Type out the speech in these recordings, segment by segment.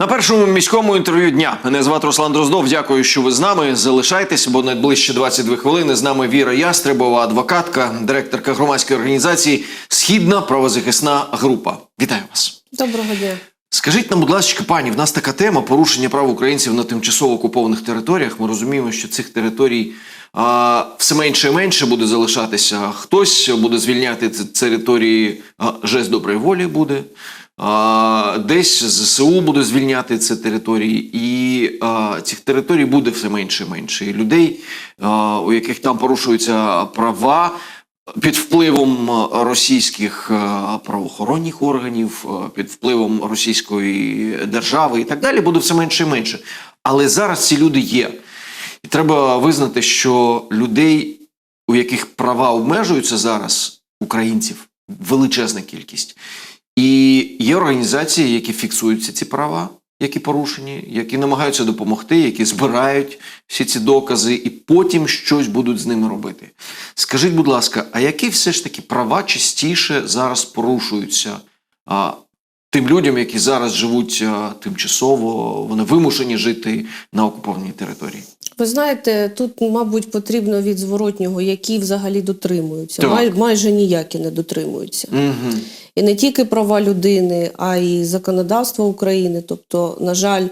На першому міському інтерв'ю дня мене звати Руслан Дроздов. Дякую, що ви з нами. Залишайтесь, бо найближче 22 хвилини. З нами Віра Ястребова, адвокатка, директорка громадської організації Східна правозахисна група. Вітаю вас. Доброго дня. Скажіть нам, будь ласка, пані, в нас така тема порушення прав українців на тимчасово окупованих територіях. Ми розуміємо, що цих територій а, все менше і менше буде залишатися. Хтось буде звільняти ці території а, жест доброї волі буде. Десь ЗСУ буде звільняти ці території, і цих територій буде все менше і менше. І людей, у яких там порушуються права, під впливом російських правоохоронних органів, під впливом російської держави і так далі, буде все менше і менше. Але зараз ці люди є. І треба визнати, що людей, у яких права обмежуються зараз, українців, величезна кількість. І є організації, які фіксуються ці права, які порушені, які намагаються допомогти, які збирають всі ці докази, і потім щось будуть з ними робити. Скажіть, будь ласка, а які все ж таки права частіше зараз порушуються а, тим людям, які зараз живуть а, тимчасово, вони вимушені жити на окупованій території? Ви знаєте, тут, мабуть, потрібно від зворотнього, які взагалі дотримуються. Май, майже ніякі не дотримуються. Угу. І не тільки права людини, а й законодавство України. Тобто, на жаль,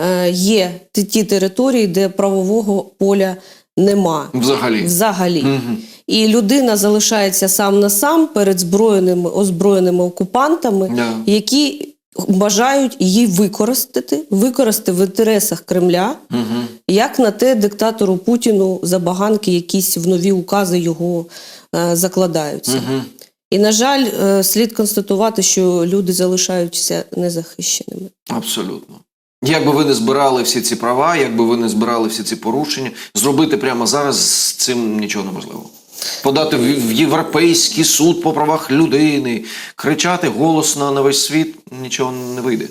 е, є ті- території, де правового поля нема. Взагалі. Взагалі. Угу. І людина залишається сам на сам перед зброєними озброєними окупантами, Да. які бажають її використати, використати в інтересах Кремля. Угу. Як на те диктатору Путіну забаганки, якісь в нові укази його е, закладаються. Угу. І, на жаль, е, слід констатувати, що люди залишаються незахищеними. Абсолютно. Як би ви не збирали всі ці права, як би ви не збирали всі ці порушення, зробити прямо зараз з цим нічого неможливо. Подати в Європейський суд по правах людини, кричати голосно на весь світ нічого не вийде.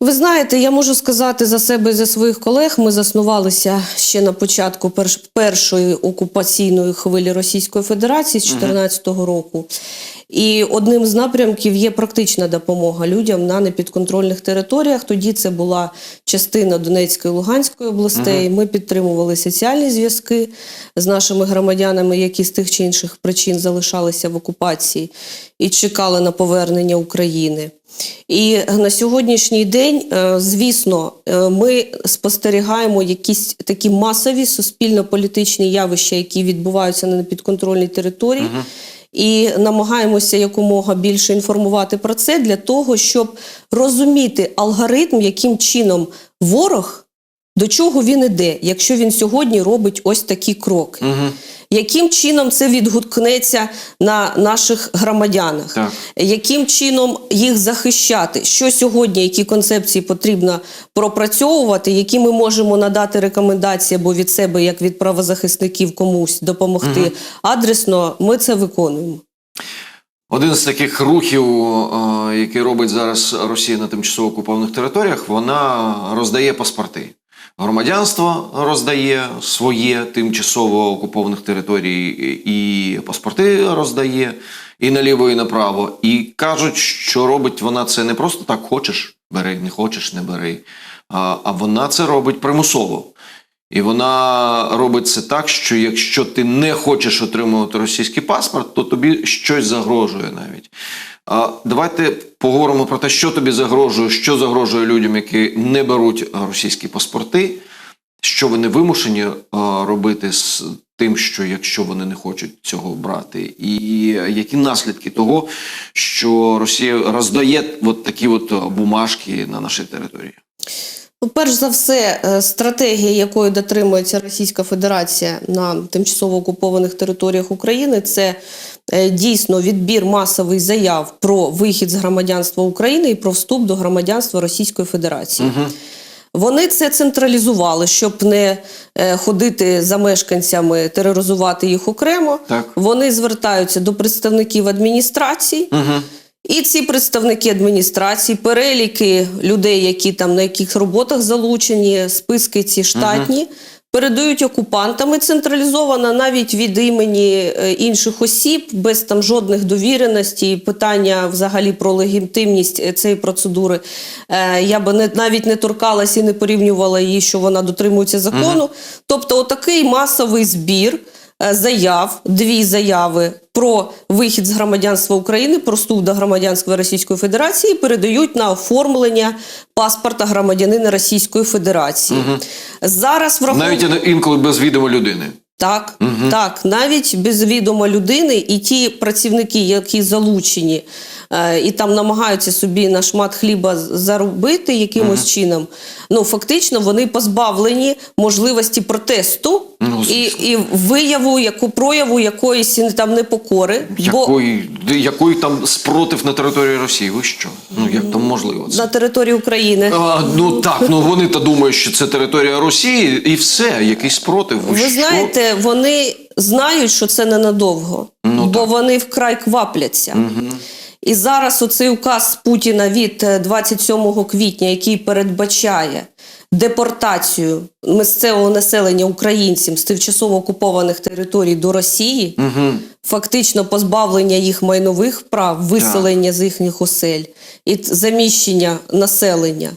Ви знаєте, я можу сказати за себе і за своїх колег. Ми заснувалися ще на початку перш- першої окупаційної хвилі Російської Федерації з 2014 року. І одним з напрямків є практична допомога людям на непідконтрольних територіях. Тоді це була частина Донецької і Луганської областей. Ми підтримували соціальні зв'язки з нашими громадянами, які з тих чи інших причин залишалися в окупації і чекали на повернення України. І на сьогоднішній день, е, звісно, е, ми спостерігаємо якісь такі масові суспільно-політичні явища, які відбуваються на непідконтрольній території. І намагаємося якомога більше інформувати про це для того, щоб розуміти алгоритм, яким чином ворог до чого він іде, якщо він сьогодні робить ось такі кроки. Угу. Яким чином це відгукнеться на наших громадянах? Так. Яким чином їх захищати? Що сьогодні, які концепції потрібно пропрацьовувати, які ми можемо надати рекомендації або від себе, як від правозахисників комусь допомогти адресно, ми це виконуємо. Один з таких рухів, е, який робить зараз Росія на тимчасово окупованих територіях, вона роздає паспорти. Громадянство роздає своє тимчасово окупованих територій, і паспорти роздає і наліво, і направо. І кажуть, що робить вона це не просто так: хочеш, бери, не хочеш, не бери. А, вона це робить примусово. І вона робить це так, що якщо ти не хочеш отримувати російський паспорт, то тобі щось загрожує навіть. А давайте поговоримо про те, що тобі загрожує, що загрожує людям, які не беруть російські паспорти, що вони вимушені робити з тим, що якщо вони не хочуть цього брати, і які наслідки того, що Росія роздає от такі от бумажки на нашій території. Ну, перш за все, е, стратегія, якої дотримується Російська Федерація на тимчасово окупованих територіях України, це е, дійсно відбір масових заяв про вихід з громадянства України і про вступ до громадянства Російської Федерації. Вони це централізували, щоб не е, ходити за мешканцями, тероризувати їх окремо. Так. Вони звертаються до представників адміністрацій. Угу. І ці представники адміністрації, переліки людей, які там на яких роботах залучені, списки ці штатні, передають окупантами централізовано, навіть від імені е, інших осіб, без там жодних довіреностей, питання взагалі про легітимність е, цієї процедури. Е, Я би не, навіть не торкалась і не порівнювала її, що вона дотримується закону. Тобто, отакий масовий збір заяв, дві заяви про вихід з громадянства України, про вступ до громадянства Російської Федерації передають на оформлення паспорта громадянина Російської Федерації. Зараз враховуючи... Навіть інколи без відома людини. Так, так, навіть без відома людини, і ті працівники, які залучені е, і там намагаються собі на шмат хліба заробити якимось чином, ну фактично вони позбавлені можливості протесту Ну, і, і вияву, яку прояву якоїсь там непокори. Бо Якої, де- якої там спротив на території Росії? Ви що? Ну як там можливо це? на території України. А, ну так, ну вони то думають, що це територія Росії, і все, якийсь спротив. Ви що? знаєте, вони знають, що це ненадовго, Ну, бо так. вони вкрай квапляться. І зараз оцей указ Путіна від е, 27 квітня, який передбачає депортацію місцевого населення українців з тимчасово окупованих територій до Росії, фактично позбавлення їх майнових прав, виселення з їхніх осель і заміщення населення.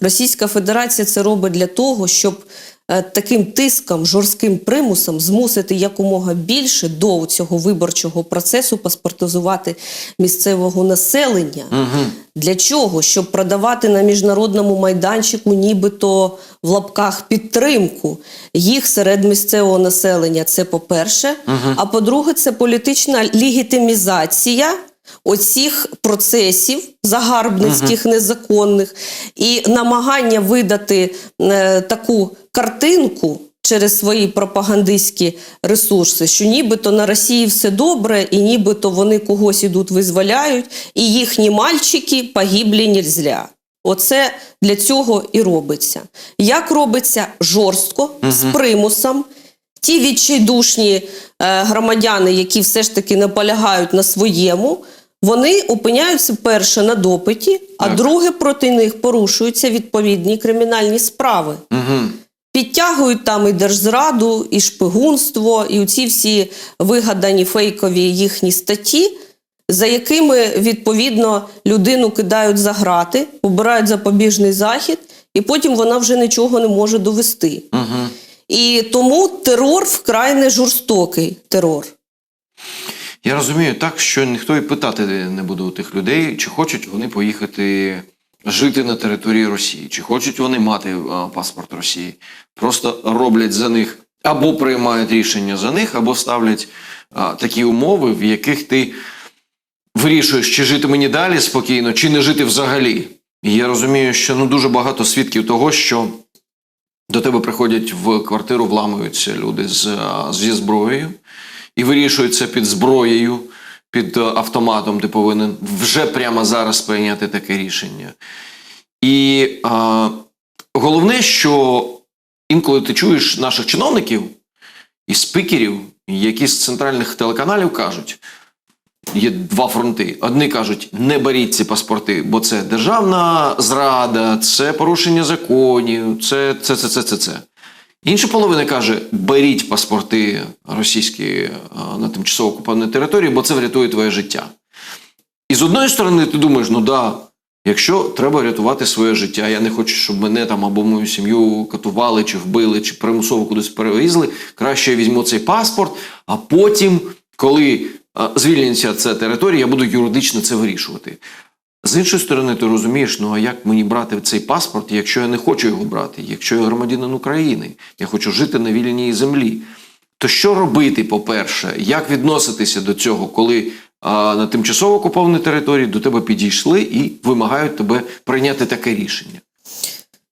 Російська Федерація це робить для того, щоб е, таким тиском, жорстким примусом змусити якомога більше до цього виборчого процесу паспортизувати місцевого населення. Для чого? Щоб продавати на міжнародному майданчику, нібито в лапках підтримку їх серед місцевого населення. Це по-перше. А по-друге, це політична легітимізація оцих процесів загарбницьких, незаконних, і намагання видати е, таку картинку. Через свої пропагандистські ресурси, що нібито на Росії все добре, і нібито вони когось ідуть визволяють, і їхні мальчики погиблі нельзя. Оце для цього і робиться. Як робиться жорстко, з примусом. Ті відчайдушні е, громадяни, які все ж таки наполягають на своєму, вони опиняються перше на допиті, а Так. друге проти них порушуються відповідні кримінальні справи. Угу. Підтягують там і держзраду, і шпигунство, і ці всі вигадані фейкові їхні статті, за якими відповідно людину кидають за грати, обирають запобіжний захід, і потім вона вже нічого не може довести. Угу. І тому терор вкрай не жорстокий терор. Я розумію так, що ніхто і питати не буде у тих людей, чи хочуть вони поїхати жити на території Росії, чи хочуть вони мати паспорт Росії. Просто роблять за них або приймають рішення за них, або ставлять а, такі умови, в яких ти вирішуєш, чи жити мені далі спокійно, чи не жити взагалі. І я розумію, що ну дуже багато свідків того, що до тебе приходять в квартиру, вламуються люди з, зі зброєю і вирішують це під зброєю, під е, автоматом. Ти повинен вже прямо зараз прийняти таке рішення. І а, головне, що інколи ти чуєш наших чиновників і спікерів, які з центральних телеканалів кажуть. Є два фронти. Одні кажуть, не беріть ці паспорти, бо це державна зрада, це порушення законів, це це, це, це, це, це. Інша половина каже: беріть паспорти російські на тимчасово окупованій території, бо це врятує твоє життя. І з одної сторони, ти думаєш, ну да, якщо треба рятувати своє життя, я не хочу, щоб мене там або мою сім'ю катували, чи вбили, чи примусово кудись перевезли, краще я візьму цей паспорт, а потім, коли а, звільниться ця територія, я буду юридично це вирішувати. З іншої сторони, ти розумієш, ну а як мені брати цей паспорт, якщо я не хочу його брати, якщо я громадянин України, я хочу жити на вільній землі. То що робити, по-перше, як відноситися до цього, коли а, на тимчасово окупованій території до тебе підійшли і вимагають тебе прийняти таке рішення?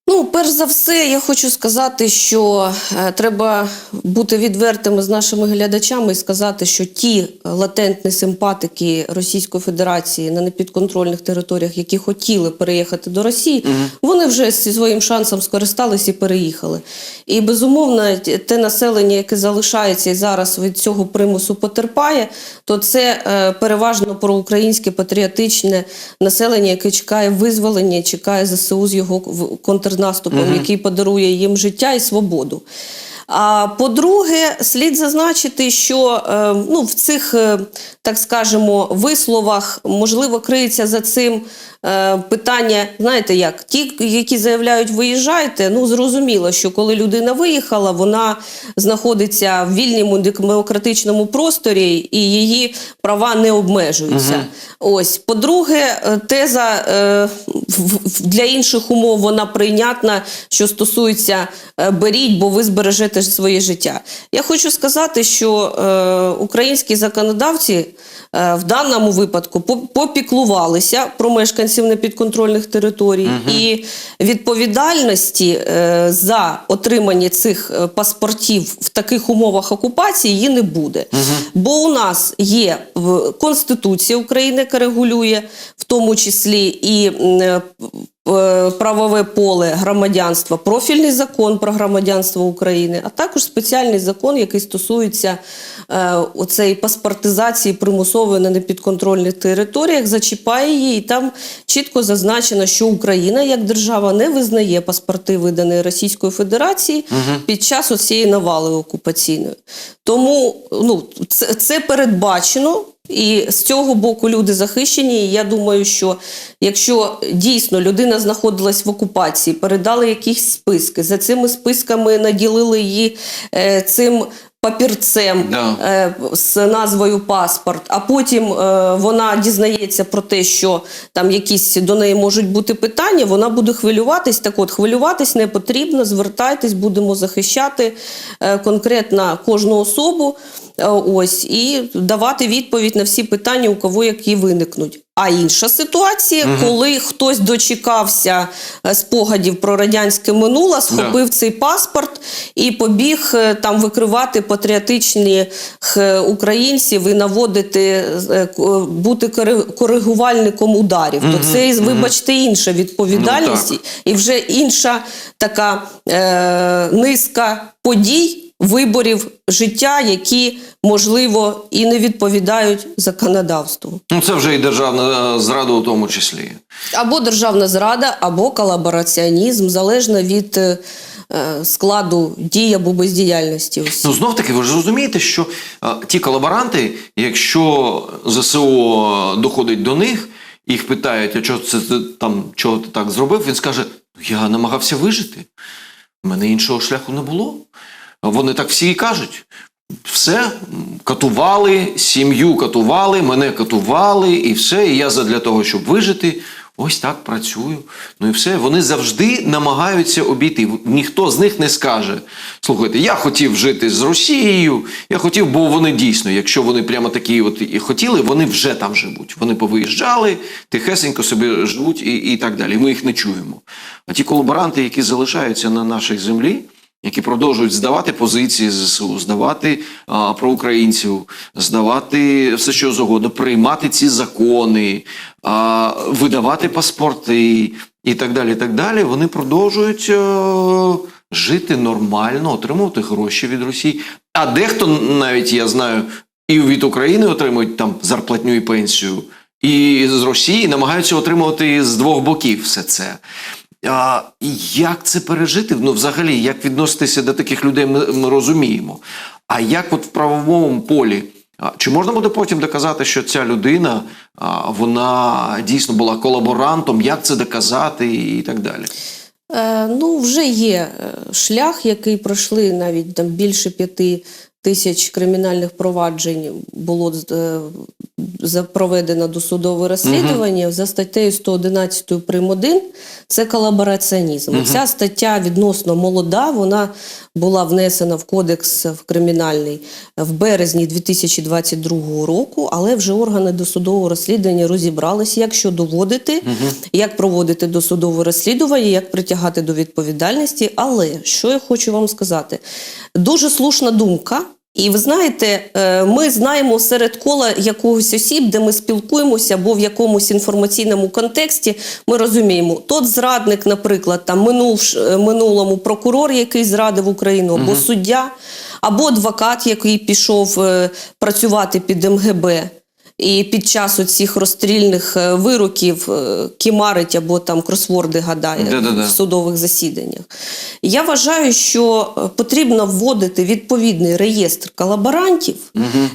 Ну, перш за все, я хочу сказати, що е, треба бути відвертими з нашими глядачами і сказати, що ті латентні симпатики Російської Федерації на непідконтрольних територіях, які хотіли переїхати до Росії, вони вже зі своїм шансом скористались і переїхали. І безумовно, те населення, яке залишається і зараз від цього примусу потерпає, то це е, переважно проукраїнське патріотичне населення, яке чекає визволення, чекає ЗСУ з його в- контрнаступом, який подарує їм життя і свободу. А по-друге, слід зазначити, що е, ну, в цих, е, так скажемо, висловах можливо криється за цим питання, знаєте як, ті, які заявляють, виїжджайте, ну зрозуміло, що коли людина виїхала, вона знаходиться в вільному демократичному просторі і її права не обмежуються. Ось, по-друге, е, теза е, для інших умов вона прийнятна, що стосується е, беріть, бо ви збережете своє життя. Я хочу сказати, що е, українські законодавці е, в даному випадку попіклувалися про мешканців непідконтрольних територій і відповідальності е, за отримання цих е, паспортів в таких умовах окупації її не буде. Бо у нас є Конституція України, яка регулює в тому числі і е, правове поле громадянства, профільний закон про громадянство України, а також спеціальний закон, який стосується е, оцеї паспортизації примусової на непідконтрольних територіях, зачіпає її, і там чітко зазначено, що Україна як держава не визнає паспорти, видані Російською Федерацією під час оцієї навали окупаційної. Тому ну, це, це передбачено. І з цього боку люди захищені. І я думаю, що якщо дійсно людина знаходилась в окупації, передали якісь списки, за цими списками наділили її е, цим папірцем Да. е, з назвою паспорт, а потім е, вона дізнається про те, що там якісь до неї можуть бути питання, вона буде хвилюватись. Так от, хвилюватись не потрібно, звертайтесь, будемо захищати е, конкретно кожну особу. Е, Ось і давати відповідь на всі питання, у кого які виникнуть. А інша ситуація, коли хтось дочекався е, спогадів про радянське минуле, схопив цей паспорт і побіг е, там викривати патріотичних українців і наводити бути кори- коригувальником ударів. То це, вибачте, інша відповідальність Ну, і вже інша така е, низка подій. Виборів життя, які можливо і не відповідають законодавству. Ну, це вже і державна е, зрада у тому числі. Або державна зрада, або колабораціонізм, залежно від е, е, складу дій або бездіяльності. Ну, знов таки, ви ж розумієте, що е, ті колаборанти, якщо ЗСУ доходить до них, їх питають, а чого це там чого ти так зробив? Він скаже: Я намагався вижити. У мене іншого шляху не було. Вони так всі і кажуть. Все, катували, сім'ю катували, мене катували, і все. І я задля того, щоб вижити, ось так працюю. Ну і все. Вони завжди намагаються обійти. Ніхто з них не скаже: слухайте, я хотів жити з Росією, я хотів, бо вони дійсно, якщо вони прямо такі от і хотіли, вони вже там живуть. Вони повиїжджали, тихесенько собі живуть і, і так далі. Ми їх не чуємо. А ті колаборанти, які залишаються на нашій землі які продовжують здавати позиції ЗСУ, здавати а, про українців, здавати все, що завгодно, приймати ці закони, а, видавати паспорти і так далі. і так далі. Вони продовжують е, жити нормально, отримувати гроші від Росії. А дехто навіть я знаю, і від України отримують там зарплатню і пенсію. І з Росії намагаються отримувати з двох боків все це. А, як це пережити? Ну, взагалі, як відноситися до таких людей, ми, ми розуміємо. А як от в правовому полі? Чи можна буде потім доказати, що ця людина вона дійсно була колаборантом? Як це доказати і так далі? Е, ну, вже є е, шлях, який пройшли навіть там більше п'яти тисяч кримінальних проваджень було е, проведено досудове розслідування за статтею 111 прим. 1 – це колабораціонізм. Ця стаття відносно молода, вона була внесена в кодекс в кримінальний в березні 2022 року, але вже органи досудового розслідування розібралися, як що доводити, як проводити досудове розслідування, як притягати до відповідальності. Але що я хочу вам сказати, дуже слушна думка. І ви знаєте, е, ми знаємо серед кола якогось осіб, де ми спілкуємося, або в якомусь інформаційному контексті, ми розуміємо, тот зрадник, наприклад, там минув е, минулому прокурор, який зрадив Україну, або суддя, або адвокат, який пішов е, працювати під МГБ. І під час оцих розстрільних е, вироків е, кімарить або там кросворди гадає Да-да-да. в судових засіданнях. Я вважаю, що е, потрібно вводити відповідний реєстр колаборантів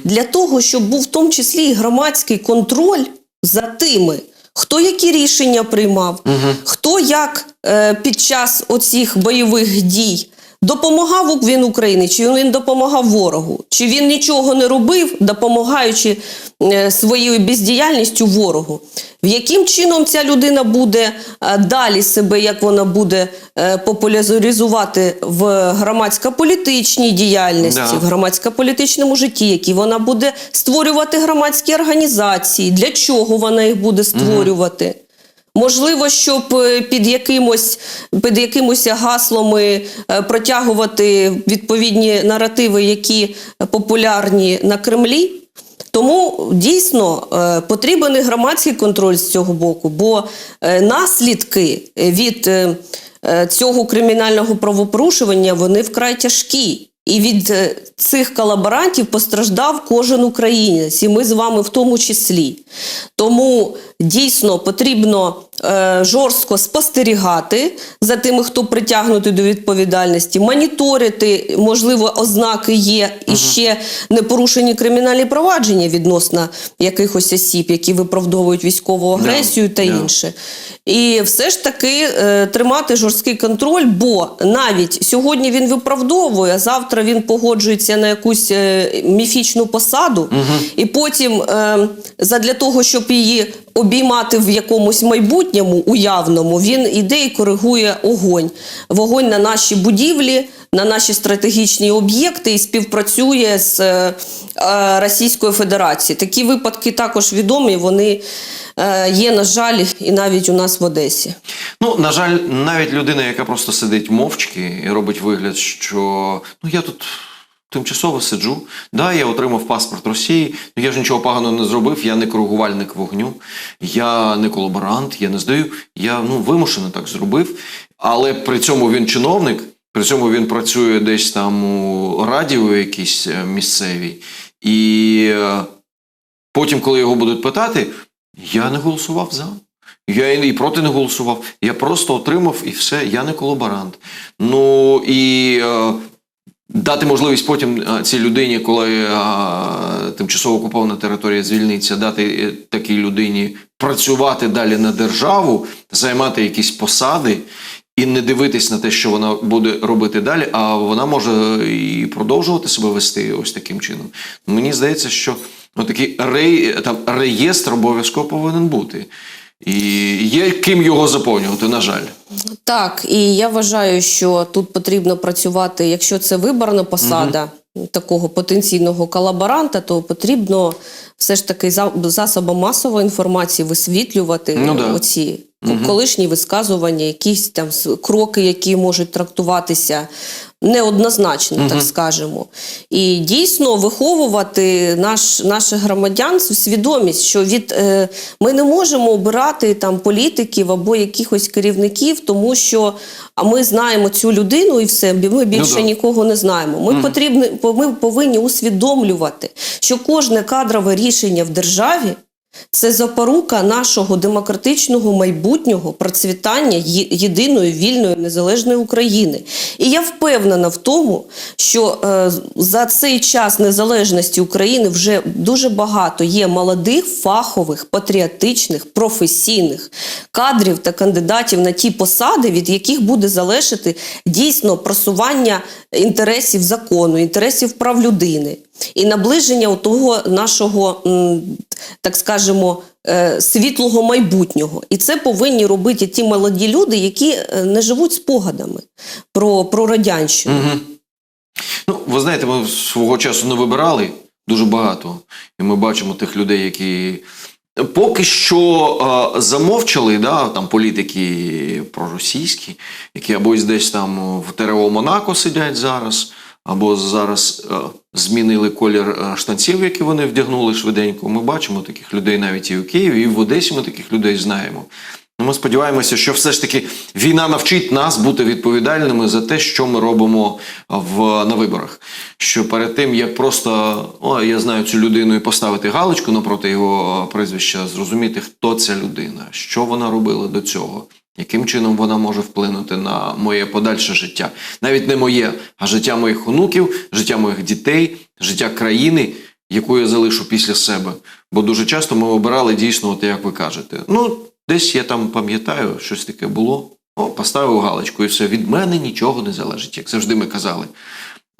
для того, щоб був в тому числі і громадський контроль за тими, хто які рішення приймав, хто як е, під час оцих бойових дій. Допомагав він Україні, чи він допомагав ворогу, чи він нічого не робив, допомагаючи е, своєю бездіяльністю ворогу. В яким чином ця людина буде е, далі себе, як вона буде е, популяризувати в громадсько-політичній діяльності, Да. в громадсько-політичному житті, які вона буде створювати громадські організації, для чого вона їх буде створювати. Можливо, щоб е, під якимось, під якимось гаслами е, протягувати відповідні наративи, які популярні на Кремлі. Тому дійсно е, потрібен громадський контроль з цього боку, бо наслідки від цього кримінального правопорушення вони вкрай тяжкі. І від е, цих колаборантів постраждав кожен українець, і ми з вами в тому числі. Тому дійсно потрібно е, жорстко спостерігати за тими, хто притягнутий до відповідальності, моніторити, можливо, ознаки є і ще не порушені кримінальні провадження відносно якихось осіб, які виправдовують військову агресію та інше. І все ж таки е, тримати жорсткий контроль, бо навіть сьогодні він виправдовує, а завтра він погоджується на якусь е, міфічну посаду, і потім е, задля того, щоб її обіймати в якомусь майбутньому уявному, він іде і коригує огонь. Вогонь на наші будівлі, на наші стратегічні об'єкти і співпрацює з е, е, Російською Федерацією. Такі випадки також відомі. Вони е, є, на жаль, і навіть у нас в Одесі. Ну, на жаль, навіть людина, яка просто сидить мовчки і робить вигляд, що ну я тут тимчасово сиджу. Да, я отримав паспорт Росії, ну я ж нічого поганого не зробив, я не коригувальник вогню, я не колаборант, я не здаю. Я ну вимушено так зробив. Але при цьому він чиновник, при цьому він працює десь там у радіо якійсь е, місцевій. І е, потім, коли його будуть питати, я не голосував за. Я і проти не голосував. Я просто отримав і все. Я не колаборант. Ну і е, дати можливість потім е, цій людині, коли е, тимчасово окупована територія звільниться, дати е, такій людині працювати далі на державу, займати якісь посади. І не дивитись на те, що вона буде робити далі, а вона може і продовжувати себе вести ось таким чином. Мені здається, що ну, такий рей, там, реєстр обов'язково повинен бути. І є ким його заповнювати, на жаль. Так, і я вважаю, що тут потрібно працювати, якщо це виборна посада такого потенційного колаборанта, то потрібно все ж таки за- засобам масової інформації висвітлювати Ну да. оці колишні висказування, якісь там кроки, які можуть трактуватися неоднозначно, так скажемо. І дійсно виховувати наш, наших громадян свідомість, що від е, ми не можемо обирати там політиків або якихось керівників, тому що а ми знаємо цю людину і все, ми більше да. нікого не знаємо. Ми потрібні, по- ми повинні усвідомлювати, що кожне кадрове рішення в державі. Це запорука нашого демократичного майбутнього процвітання єдиної вільної незалежної України. І я впевнена в тому, що е, за цей час незалежності України вже дуже багато є молодих, фахових, патріотичних, професійних кадрів та кандидатів на ті посади, від яких буде залежати дійсно просування інтересів закону, інтересів прав людини і наближення того нашого, так скажемо, е, світлого майбутнього. І це повинні робити ті молоді люди, які е, не живуть спогадами про, про радянщину. Ну, ви знаєте, ми свого часу не вибирали дуже багато. І ми бачимо тих людей, які поки що е, замовчали, да, там політики проросійські, які або десь там в ТРО Монако сидять зараз, або зараз е, змінили колір е, штанців, які вони вдягнули швиденько. Ми бачимо таких людей навіть і у Києві, і в Одесі ми таких людей знаємо. І Ми сподіваємося, що все ж таки війна навчить нас бути відповідальними за те, що ми робимо в, на виборах. Що перед тим, як просто о, я знаю цю людину і поставити галочку напроти його прізвища, зрозуміти, хто ця людина, що вона робила до цього. Яким чином вона може вплинути на моє подальше життя? Навіть не моє, а життя моїх онуків, життя моїх дітей, життя країни, яку я залишу після себе. Бо дуже часто ми обирали дійсно, от як ви кажете. Ну, десь я там пам'ятаю, щось таке було. О, поставив галочку, і все. Від мене нічого не залежить, як завжди ми казали.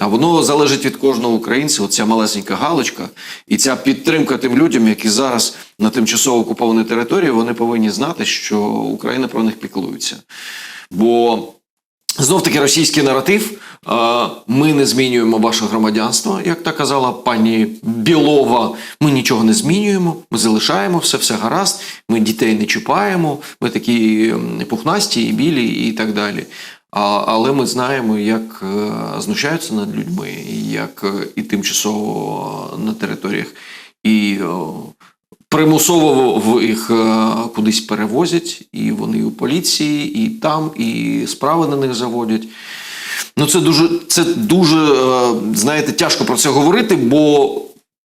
А воно залежить від кожного українця, оця малесенька галочка, і ця підтримка тим людям, які зараз на тимчасово окупованій території, вони повинні знати, що Україна про них піклується. Бо знов таки російський наратив. Ми не змінюємо ваше громадянство, як та казала пані Білова. Ми нічого не змінюємо, ми залишаємо все, все гаразд. Ми дітей не чіпаємо, ми такі пухнасті і білі, і так далі. Але ми знаємо, як е, знущаються над людьми, як е, і тимчасово на територіях, і примусово в їх е, кудись перевозять, і вони у поліції, і там, і справи на них заводять. Ну, це дуже, це дуже, е, знаєте, тяжко про це говорити, бо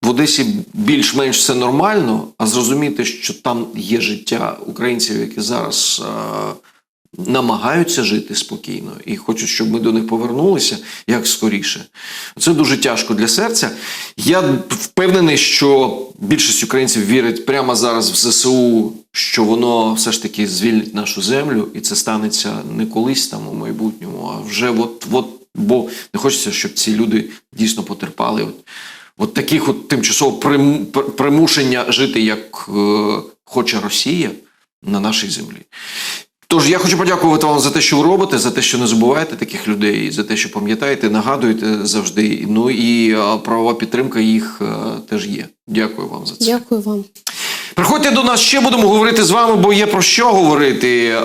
в Одесі більш-менш все нормально, а зрозуміти, що там є життя українців, які зараз е, намагаються жити спокійно і хочуть, щоб ми до них повернулися як скоріше. Це дуже тяжко для серця. Я впевнений, що більшість українців вірить прямо зараз в ЗСУ, що воно все ж таки звільнить нашу землю, і це станеться не колись там у майбутньому, а вже от, от бо не хочеться, щоб ці люди дійсно потерпали. От, от таких от тимчасово прим- примушення жити, як е, хоче Росія на нашій землі. Тож я хочу подякувати вам за те, що ви робите, за те, що не забуваєте таких людей, за те, що пам'ятаєте, нагадуєте завжди. Ну і правова підтримка їх е, теж є. Дякую вам за це. Дякую вам. Приходьте до нас ще будемо говорити з вами, бо є про що говорити.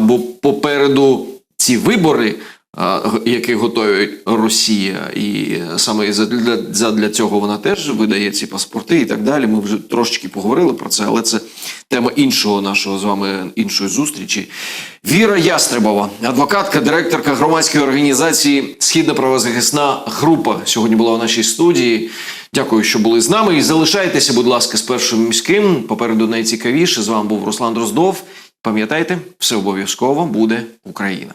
Бо попереду ці вибори, які готує Росія, і саме для, для цього вона теж видає ці паспорти і так далі. Ми вже трошечки поговорили про це, але це тема іншого нашого з вами іншої зустрічі. Віра Ястребова, адвокатка, директорка громадської організації Східна правозахисна група. Сьогодні була у нашій студії. Дякую, що були з нами. І залишайтеся, будь ласка, з першим міським. Попереду найцікавіше. З вами був Руслан Дроздов. Пам'ятайте, все обов'язково буде Україна.